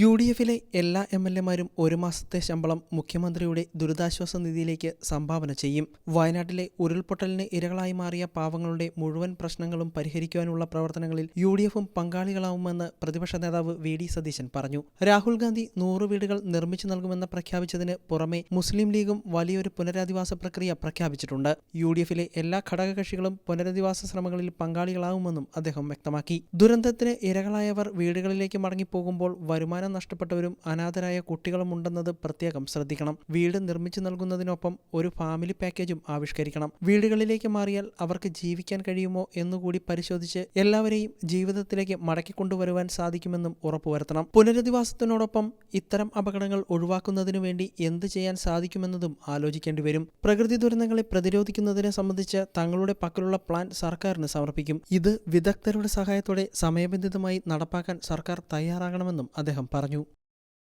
U D എഫിലെ എല്ലാ M L എമാരും ഒരു മാസത്തെ ശമ്പളം മുഖ്യമന്ത്രിയുടെ ദുരിതാശ്വാസ നിധിയിലേക്ക് സംഭാവന ചെയ്യും. വയനാട്ടിലെ ഉരുൾപൊട്ടലിന് ഇരകളായി മാറിയ പാവങ്ങളുടെ മുഴുവൻ പ്രശ്നങ്ങളും പരിഹരിക്കുവാനുള്ള പ്രവർത്തനങ്ങളിൽ യു ഡി എഫും പങ്കാളികളാവുമെന്ന് പ്രതിപക്ഷ നേതാവ് വി ഡി സതീശൻ പറഞ്ഞു. രാഹുൽ ഗാന്ധി നൂറ് വീടുകൾ നിർമ്മിച്ചു നൽകുമെന്ന് പ്രഖ്യാപിച്ചതിന് പുറമെ മുസ്ലിം ലീഗും വലിയൊരു പുനരധിവാസ പ്രക്രിയ പ്രഖ്യാപിച്ചിട്ടുണ്ട്. യു ഡി എഫിലെ എല്ലാ ഘടകകക്ഷികളും പുനരധിവാസ ശ്രമങ്ങളിൽ പങ്കാളികളാവുമെന്നും അദ്ദേഹം വ്യക്തമാക്കി. ദുരന്തത്തിന് ഇരകളായവർ വീടുകളിലേക്ക് മടങ്ങിപ്പോകുമ്പോൾ വരുമാനം നഷ്ടപ്പെട്ടവരും അനാഥരായ കുട്ടികളും ഉണ്ടെന്നത് പ്രത്യേകം ശ്രദ്ധിക്കണം. വീട് നിർമ്മിച്ചു നൽകുന്നതിനൊപ്പം ഒരു ഫാമിലി പാക്കേജും ആവിഷ്കരിക്കണം. വീടുകളിലേക്ക് മാറിയാൽ അവർക്ക് ജീവിക്കാൻ കഴിയുമോ എന്നുകൂടി പരിശോധിച്ച് എല്ലാവരെയും ജീവിതത്തിലേക്ക് മടക്കിക്കൊണ്ടുവരുവാൻ സാധിക്കുമെന്നും ഉറപ്പുവരുത്തണം. പുനരധിവാസത്തിനോടൊപ്പം ഇത്തരം അപകടങ്ങൾ ഒഴിവാക്കുന്നതിനു വേണ്ടി എന്ത് ചെയ്യാൻ സാധിക്കുമെന്നതും ആലോചിക്കേണ്ടി വരും. പ്രകൃതി ദുരന്തങ്ങളെ പ്രതിരോധിക്കുന്നതിനെ സംബന്ധിച്ച് തങ്ങളുടെ പക്കലുള്ള പ്ലാൻ സർക്കാരിന് സമർപ്പിക്കും. ഇത് വിദഗ്ധരുടെ സഹായത്തോടെ സമയബന്ധിതമായി നടപ്പാക്കാൻ സർക്കാർ തയ്യാറാകണമെന്നും അദ്ദേഹം പറഞ്ഞു.